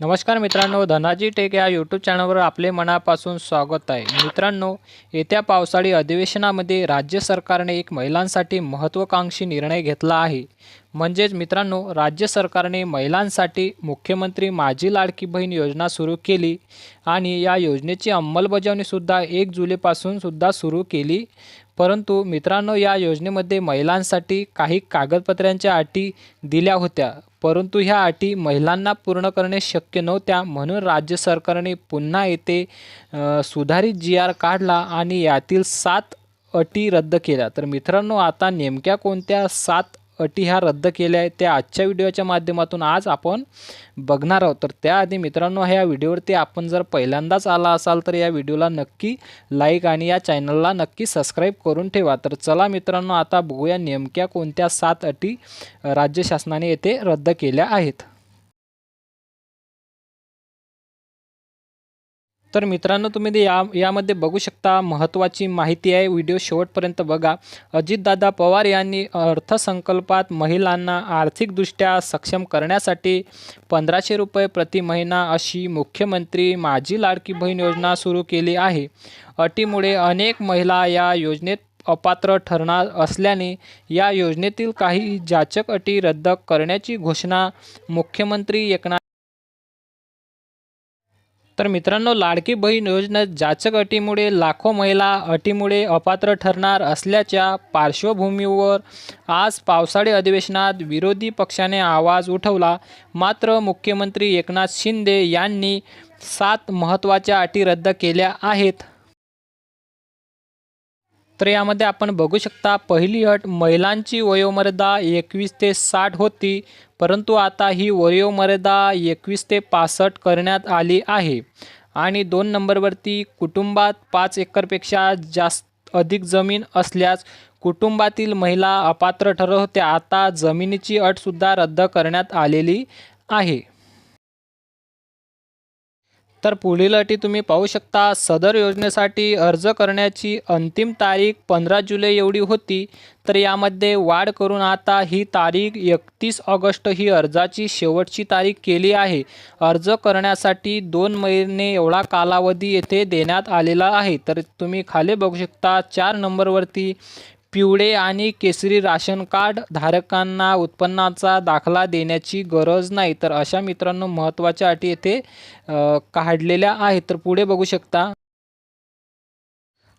नमस्कार मित्रांनो धनाजी टेक या यूट्यूब चॅनलवर आपले मनापासून स्वागत आहे. मित्रांनो येत्या पावसाळी अधिवेशनामध्ये राज्य सरकारने एक महिलांसाठी महत्त्वाकांक्षी निर्णय घेतला आहे. म्हणजेच मित्रांनो राज्य सरकारने महिलांसाठी मुख्यमंत्री माझी लाडकी बहीण योजना सुरू केली आणि या योजनेची अंमलबजावणीसुद्धा एक जुलैपासून सुद्धा सुरू केली. परंतु मित्रांनो या योजनेमध्ये महिलांसाठी काही कागदपत्रांच्या अटी दिल्या होत्या. परंतु ह्या अटी महिलांना पूर्ण करणे शक्य नव्हत्या म्हणून राज्य सरकारने पुन्हा येथे सुधारित जी आर काढला आणि यातील सात अटी रद्द केल्या. तर मित्रांनो आता नेमक्या कोणत्या सात अटी ह्या रद्द केल्या आहेत. त्या आजच्या व्हिडिओच्या माध्यमातून आज आपण बघणार आहोत. तर त्याआधी मित्रांनो ह्या व्हिडिओवरती आपण जर पहिल्यांदाच आला असाल तर या व्हिडिओला नक्की लाईक आणि या चॅनलला नक्की सबस्क्राईब करून ठेवा. तर चला मित्रांनो आता बघूया नेमक्या कोणत्या सात अटी राज्य शासनाने येथे रद्द केल्या आहेत. तर मित्रांनो तुम्ही ते या यामध्ये बघू शकता महत्त्वाची माहिती आहे. व्हिडिओ शेवटपर्यंत बघा. अजितदादा पवार यांनी अर्थसंकल्पात महिलांना आर्थिकदृष्ट्या सक्षम करण्यासाठी पंधराशे रुपये प्रति महिना अशी मुख्यमंत्री माझी लाडकी बहीण योजना सुरू केली आहे. अटीमुळे अनेक महिला या योजनेत अपात्र ठरणार असल्याने या योजनेतील काही जाचक अटी रद्द करण्याची घोषणा मुख्यमंत्री एकनाथ तर मित्रांनो लाडकी बहीण योजना जाचक अटीमुळे लाखो महिला अटीमुळे अपात्र ठरणार असल्याच्या पार्श्वभूमीवर आज पावसाळी अधिवेशनात विरोधी पक्षाने आवाज उठवला. मात्र मुख्यमंत्री एकनाथ शिंदे यांनी सात महत्त्वाच्या अटी रद्द केल्या आहेत. तर यामध्ये आपण बघू शकता पहिली अट महिलांची वयोमर्यादा एकवीस ते साठ होती परंतु आता ही वयोमर्यादा एकवीस ते पासष्ट करण्यात आली आहे. आणि दोन नंबरवरती कुटुंबात पाच एकरपेक्षा जास्त अधिक जमीन असल्यास कुटुंबातील महिला अपात्र ठरत होत्या. आता जमिनीची अटसुद्धा रद्द करण्यात आलेली आहे. तर पुढील अटी तुम्ही पाहू शकता. सदर योजनेसाठी अर्ज करण्याची अंतिम तारीख पंधरा जुलै एवढी होती. तर यामध्ये वाढ करून आता ही तारीख एकतीस ऑगस्ट ही अर्जाची शेवटची तारीख केली आहे. अर्ज करण्यासाठी दोन महिने एवढा कालावधी येथे देण्यात आलेला आहे. तर तुम्ही खाली बघू शकता चार नंबरवरती पिवळे आणि केसरी राशन कार्ड धारकांना उत्पन्नाचा दाखला देण्याची गरज नाही. तर अशा मित्रांनो महत्त्वाच्या अटी येथे काढलेल्या आहेत. तर पुढे बघू शकता.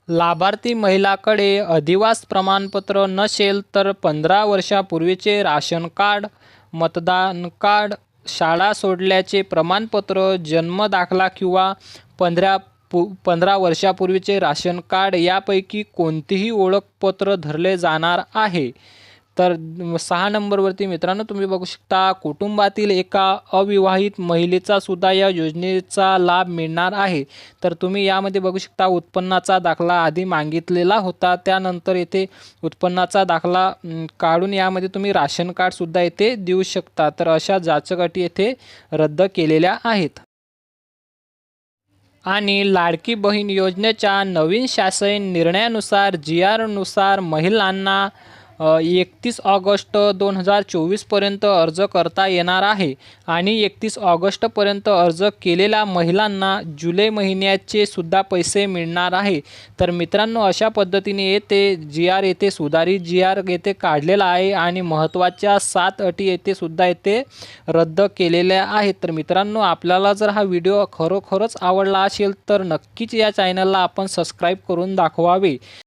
लाभार्थी महिलाकडे अधिवास प्रमाणपत्र नसेल तर पंधरा वर्षापूर्वीचे राशन कार्ड मतदान कार्ड शाळा सोडल्याचे प्रमाणपत्र जन्म दाखला किंवा पंधरा पु पंधरा वर्षापूर्वीचे राशन कार्ड यापैकी कोणतेही ओळखपत्र धरले जाणार आहे. तर सहा नंबरवरती मित्रांनो तुम्ही बघू शकता कुटुंबातील एका अविवाहित महिलेचा सुद्धा या योजनेचा लाभ मिळणार आहे. तर तुम्ही यामध्ये बघू शकता उत्पन्नाचा दाखला आधी मागितलेला होता त्यानंतर येथे उत्पन्नाचा दाखला काढून यामध्ये तुम्ही राशन कार्डसुद्धा येथे देऊ शकता. तर अशा जाचक अटी येथे रद्द केलेल्या आहेत. आणि लाडकी बहीण योजनेच्या नवीन शासन निर्णयानुसार जी आरनुसार महिलांना एकतीस ऑगस्ट दोन हजार चोवीसपर्यंत अर्ज करता येणार आहे आणि एकतीस ऑगस्टपर्यंत अर्ज केलेल्या महिलांना जुलै महिन्याचे सुद्धा पैसे मिळणार आहे. तर मित्रांनो अशा पद्धतीने येथे जी आर येथे सुधारित जी आर येथे काढलेला आहे आणि महत्त्वाच्या सात अटी येथे सुद्धा येथे रद्द केलेल्या आहेत. तर मित्रांनो आपल्याला जर हा व्हिडिओ खरोखरच आवडला असेल तर नक्कीच या चॅनलला आपण सबस्क्राईब करून दाखवावे.